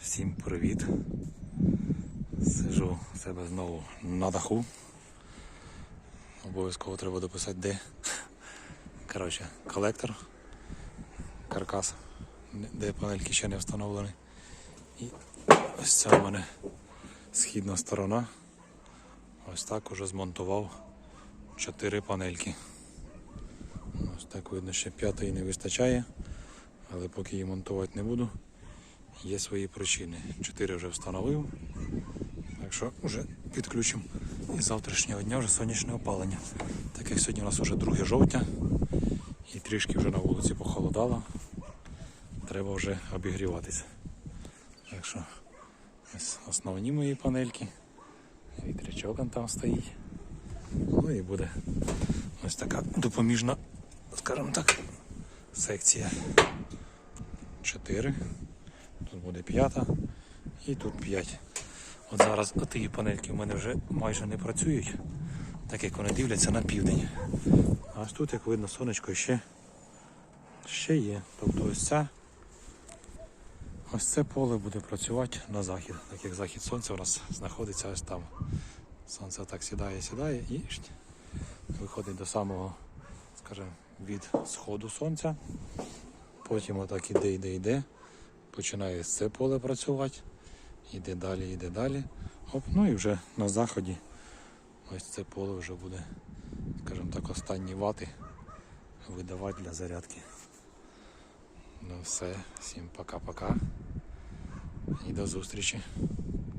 Всім привіт. Сижу в себе знову на даху. Обов'язково треба дописати де. Коротше, колектор, каркас, де панельки ще не встановлені. І ось це у мене східна сторона. Ось так уже змонтував чотири панельки. Ось так видно, ще п'ятої не вистачає, але поки її монтувати не буду. Є свої причини. Чотири вже встановив. Так що вже підключимо і завтрашнього дня вже сонячне опалення. Так як сьогодні у нас вже 2 жовтня і трішки вже на вулиці похолодало. Треба вже обігріватися. Так що ось основні мої панельки. Вітрячок там стоїть. Ну і буде ось така допоміжна, скажімо так, секція. Чотири. Тут буде п'ята і тут п'ять. От зараз ті панельки в мене вже майже не працюють, так як вони дивляться на південь. А ось тут, як видно, сонечко ще, ще є. Тобто ось ця, ось це поле буде працювати на захід, так як захід сонця у нас знаходиться ось там. Сонце так сідає, сідає і виходить до самого, скажімо, від сходу сонця. Потім отак іде, іде, іде починає це поле працювати, Йде далі, йде далі. Оп, ну і вже на заході ось це поле вже буде, скажімо так, останні вати видавати для зарядки. Ну все, всім пока-пока і до зустрічі.